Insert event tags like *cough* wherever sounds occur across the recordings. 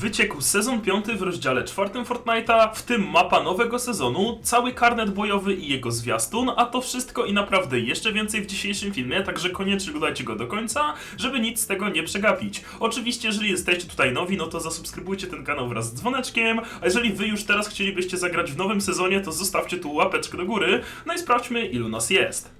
Wyciekł sezon 5 w rozdziale 4 Fortnite'a, w tym mapa nowego sezonu, cały karnet bojowy i jego zwiastun, a to wszystko i naprawdę jeszcze więcej w dzisiejszym filmie, także koniecznie oglądajcie go do końca, żeby nic z tego nie przegapić. Oczywiście, jeżeli jesteście tutaj nowi, no to zasubskrybujcie ten kanał wraz z dzwoneczkiem, a jeżeli wy już teraz chcielibyście zagrać w nowym sezonie, to zostawcie tu łapeczkę do góry, no i sprawdźmy ilu nas jest.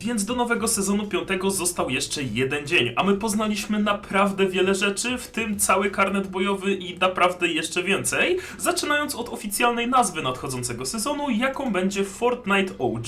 Więc do nowego sezonu 5 został jeszcze jeden dzień, a my poznaliśmy naprawdę wiele rzeczy, w tym cały karnet bojowy i naprawdę jeszcze więcej, zaczynając od oficjalnej nazwy nadchodzącego sezonu, jaką będzie Fortnite OG.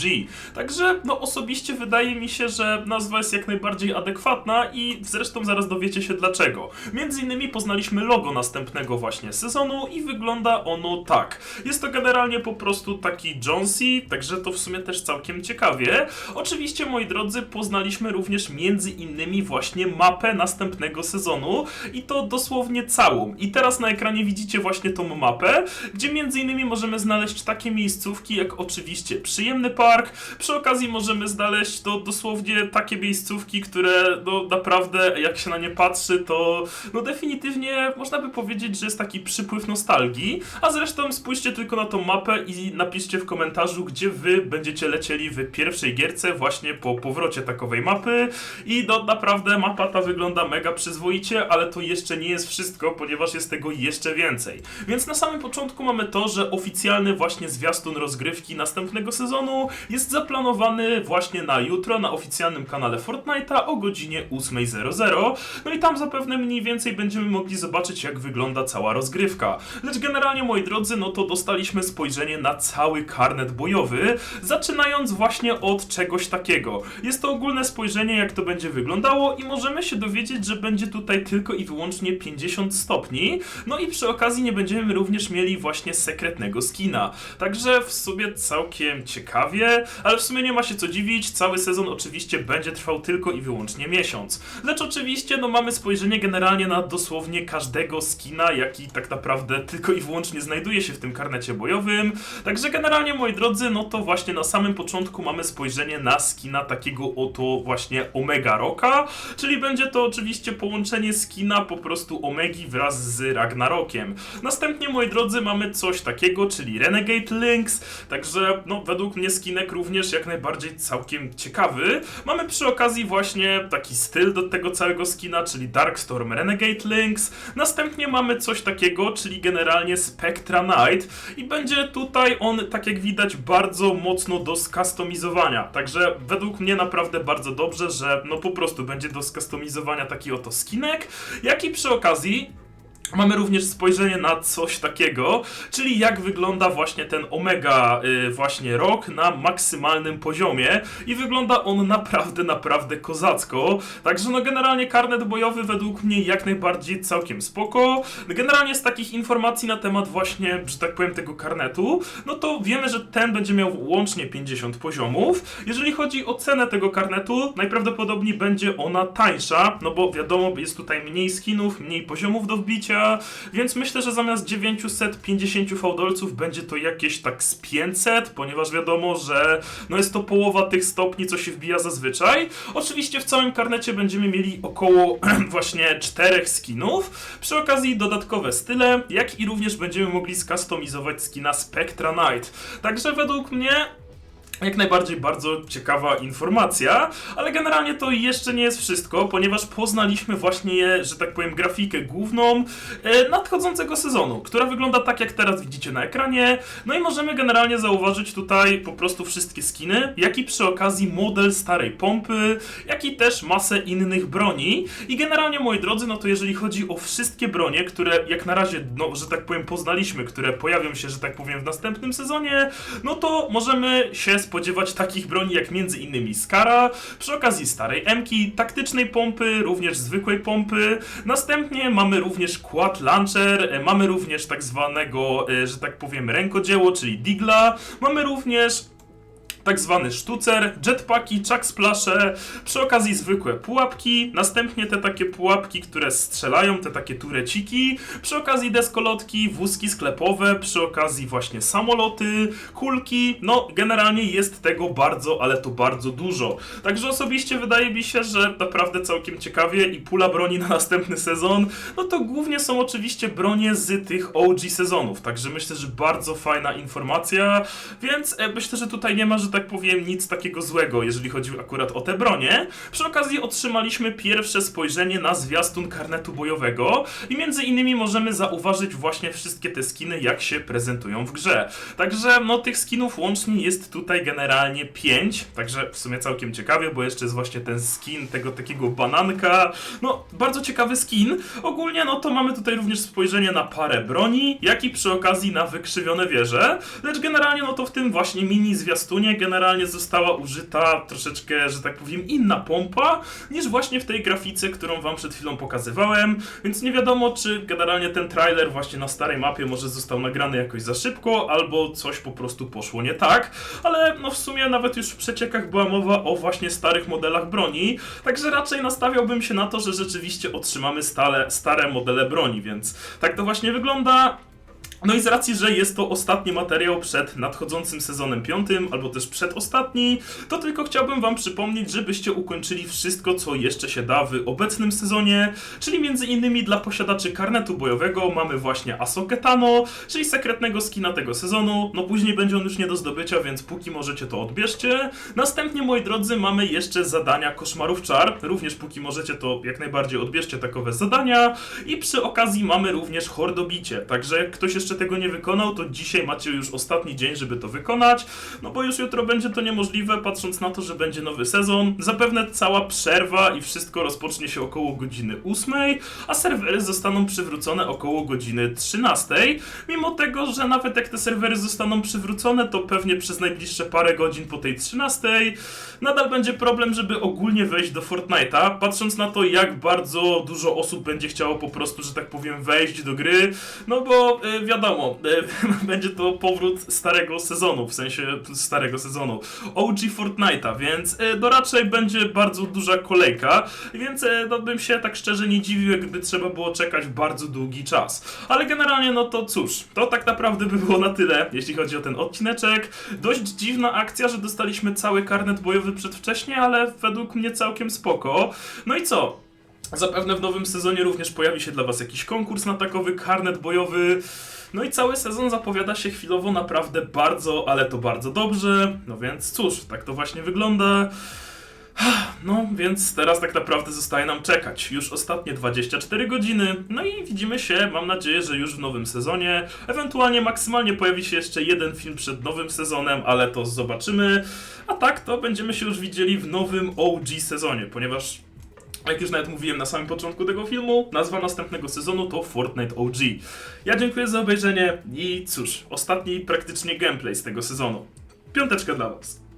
Także, no osobiście wydaje mi się, że nazwa jest jak najbardziej adekwatna i zresztą zaraz dowiecie się dlaczego. Między innymi poznaliśmy logo następnego właśnie sezonu i wygląda ono tak. Jest to generalnie po prostu taki Jonesy, także to w sumie też całkiem ciekawie. Oczywiście, moi drodzy, poznaliśmy również między innymi właśnie mapę następnego sezonu i to dosłownie całą. I teraz na ekranie widzicie właśnie tą mapę, gdzie między innymi możemy znaleźć takie miejscówki jak oczywiście przyjemny park. Przy okazji możemy znaleźć to dosłownie takie miejscówki, które no naprawdę jak się na nie patrzy, to no definitywnie można by powiedzieć, że jest taki przypływ nostalgii. A zresztą spójrzcie tylko na tą mapę i napiszcie w komentarzu, gdzie wy będziecie lecieli w pierwszej gierce właśnie po powrocie takowej mapy. I no naprawdę mapa ta wygląda mega przyzwoicie, ale to jeszcze nie jest wszystko, ponieważ jest tego jeszcze więcej. Więc na samym początku mamy to, że oficjalny właśnie zwiastun rozgrywki następnego sezonu jest zaplanowany właśnie na jutro na oficjalnym kanale Fortnite'a o godzinie 8.00. No i tam zapewne mniej więcej będziemy mogli zobaczyć, jak wygląda cała rozgrywka. Lecz generalnie, moi drodzy, no to dostaliśmy spojrzenie na cały karnet bojowy, zaczynając właśnie od czegoś takiego. Jest to ogólne spojrzenie, jak to będzie wyglądało i możemy się dowiedzieć, że będzie tutaj tylko i wyłącznie 50 stopni. No i przy okazji nie będziemy również mieli właśnie sekretnego skina. Także w sumie całkiem ciekawie, ale w sumie nie ma się co dziwić, cały sezon oczywiście będzie trwał tylko i wyłącznie miesiąc. Lecz oczywiście no mamy spojrzenie generalnie na dosłownie każdego skina, jaki tak naprawdę tylko i wyłącznie znajduje się w tym karnecie bojowym. Także generalnie moi drodzy, no to właśnie na samym początku mamy spojrzenie na skina takiego oto właśnie Omega Rocka, czyli będzie to oczywiście połączenie skina po prostu Omegi wraz z Ragnarokiem. Następnie moi drodzy mamy coś takiego, czyli Renegade Lynx, także no według mnie skinek również jak najbardziej całkiem ciekawy. Mamy przy okazji właśnie taki styl do tego całego skina, czyli Darkstorm Renegade Lynx. Następnie mamy coś takiego, czyli generalnie Spectra Knight i będzie tutaj on, tak jak widać, bardzo mocno do skustomizowania. Także według mnie naprawdę bardzo dobrze, że no po prostu będzie do skustomizowania taki oto skinek, jak i przy okazji Mamy również spojrzenie na coś takiego, czyli jak wygląda właśnie ten Omega y, właśnie rok na maksymalnym poziomie i wygląda on naprawdę, naprawdę kozacko. Także no generalnie karnet bojowy według mnie jak najbardziej całkiem spoko. Generalnie z takich informacji na temat właśnie, że tak powiem, tego karnetu, no to wiemy, że ten będzie miał łącznie 50 poziomów. Jeżeli chodzi o cenę tego karnetu, najprawdopodobniej będzie ona tańsza, no bo wiadomo, jest tutaj mniej skinów, mniej poziomów do wbicia, więc myślę, że zamiast 950 fałdolców będzie to jakieś tak z 500, ponieważ wiadomo, że no jest to połowa tych stopni, co się wbija zazwyczaj. Oczywiście w całym karnecie będziemy mieli około *clears throat* właśnie czterech skinów, przy okazji dodatkowe style, jak i również będziemy mogli skustomizować skina Spectra Knight. Także według mnie jak najbardziej bardzo ciekawa informacja, ale generalnie to jeszcze nie jest wszystko, ponieważ poznaliśmy właśnie, że tak powiem, grafikę główną e, nadchodzącego sezonu, która wygląda tak, jak teraz widzicie na ekranie. No i możemy generalnie zauważyć tutaj po prostu wszystkie skiny, jak i przy okazji model starej pompy, jak i też masę innych broni. I generalnie, moi drodzy, no to jeżeli chodzi o wszystkie bronie, które jak na razie, no, że tak powiem, poznaliśmy, które pojawią się, że tak powiem, w następnym sezonie, no to możemy się spodziewać takich broni jak innymi Skara, przy okazji starej Emki, taktycznej pompy, również zwykłej pompy. Następnie mamy również Quad Launcher, e, mamy również tak zwanego, e, że tak powiem, rękodzieło, czyli Digla. Mamy również tak zwany sztucer, jetpacki, chuck splasze, przy okazji zwykłe pułapki, następnie te takie pułapki, które strzelają, te takie tureciki, przy okazji deskolotki, wózki sklepowe, przy okazji właśnie samoloty, kulki, no generalnie jest tego bardzo, ale to bardzo dużo. Także osobiście wydaje mi się, że naprawdę całkiem ciekawie i pula broni na następny sezon, no to głównie są oczywiście bronie z tych OG sezonów, także myślę, że bardzo fajna informacja, więc e, myślę, że tutaj nie ma, że tak powiem, nic takiego złego, jeżeli chodzi akurat o te bronie. Przy okazji otrzymaliśmy pierwsze spojrzenie na zwiastun karnetu bojowego i między innymi możemy zauważyć właśnie wszystkie te skiny, jak się prezentują w grze. Także no tych skinów łącznie jest tutaj generalnie 5, także w sumie całkiem ciekawie, bo jeszcze jest właśnie ten skin tego takiego bananka. No, bardzo ciekawy skin. Ogólnie no to mamy tutaj również spojrzenie na parę broni, jak i przy okazji na wykrzywione wieże. Lecz generalnie no to w tym właśnie mini zwiastunie generalnie została użyta troszeczkę, że tak powiem, inna pompa niż właśnie w tej grafice, którą wam przed chwilą pokazywałem, więc nie wiadomo czy generalnie ten trailer właśnie na starej mapie może został nagrany jakoś za szybko, albo coś po prostu poszło nie tak, ale no w sumie nawet już w przeciekach była mowa o właśnie starych modelach broni, także raczej nastawiałbym się na to, że rzeczywiście otrzymamy stale, stare modele broni, więc tak to właśnie wygląda. No i z racji, że jest to ostatni materiał przed nadchodzącym sezonem piątym, albo też przedostatni, to tylko chciałbym wam przypomnieć, żebyście ukończyli wszystko, co jeszcze się da w obecnym sezonie, czyli między innymi dla posiadaczy karnetu bojowego mamy właśnie Asokę Tano, czyli sekretnego skina tego sezonu, no później będzie on już nie do zdobycia, więc póki możecie to odbierzcie. Następnie, moi drodzy, mamy jeszcze zadania Koszmarów Czar, również póki możecie to jak najbardziej odbierzcie takowe zadania. I przy okazji mamy również Hordobicie, także ktoś jeszcze tego nie wykonał, to dzisiaj macie już ostatni dzień, żeby to wykonać, no bo już jutro będzie to niemożliwe, patrząc na to, że będzie nowy sezon. Zapewne cała przerwa i wszystko rozpocznie się około godziny 8, a serwery zostaną przywrócone około godziny 13. Mimo tego, że nawet jak te serwery zostaną przywrócone, to pewnie przez najbliższe parę godzin po tej 13 nadal będzie problem, żeby ogólnie wejść do Fortnite'a, patrząc na to, jak bardzo dużo osób będzie chciało po prostu, że tak powiem, wejść do gry, no bo y, wiadomo, y, *laughs* będzie to powrót starego sezonu, w sensie starego sezonu, OG Fortnite'a, więc to raczej będzie bardzo duża kolejka, więc y, no, bym się tak szczerze nie dziwił, jakby trzeba było czekać bardzo długi czas. Ale generalnie, no to cóż, to tak naprawdę by było na tyle, jeśli chodzi o ten odcineczek. Dość dziwna akcja, że dostaliśmy cały karnet bojowy przedwcześnie, ale według mnie całkiem spoko. No i co? Zapewne w nowym sezonie również pojawi się dla Was jakiś konkurs na takowy karnet bojowy. No i cały sezon zapowiada się chwilowo naprawdę bardzo, ale to bardzo dobrze. No więc cóż, tak to właśnie wygląda. *sighs* No, więc teraz tak naprawdę zostaje nam czekać. Już ostatnie 24 godziny. No i widzimy się, mam nadzieję, że już w nowym sezonie. Ewentualnie maksymalnie pojawi się jeszcze jeden film przed nowym sezonem, ale to zobaczymy. A tak, to będziemy się już widzieli w nowym OG sezonie, ponieważ jak już nawet mówiłem na samym początku tego filmu, nazwa następnego sezonu to Fortnite OG. Ja dziękuję za obejrzenie i cóż, ostatni praktycznie gameplay z tego sezonu. Piąteczka dla Was.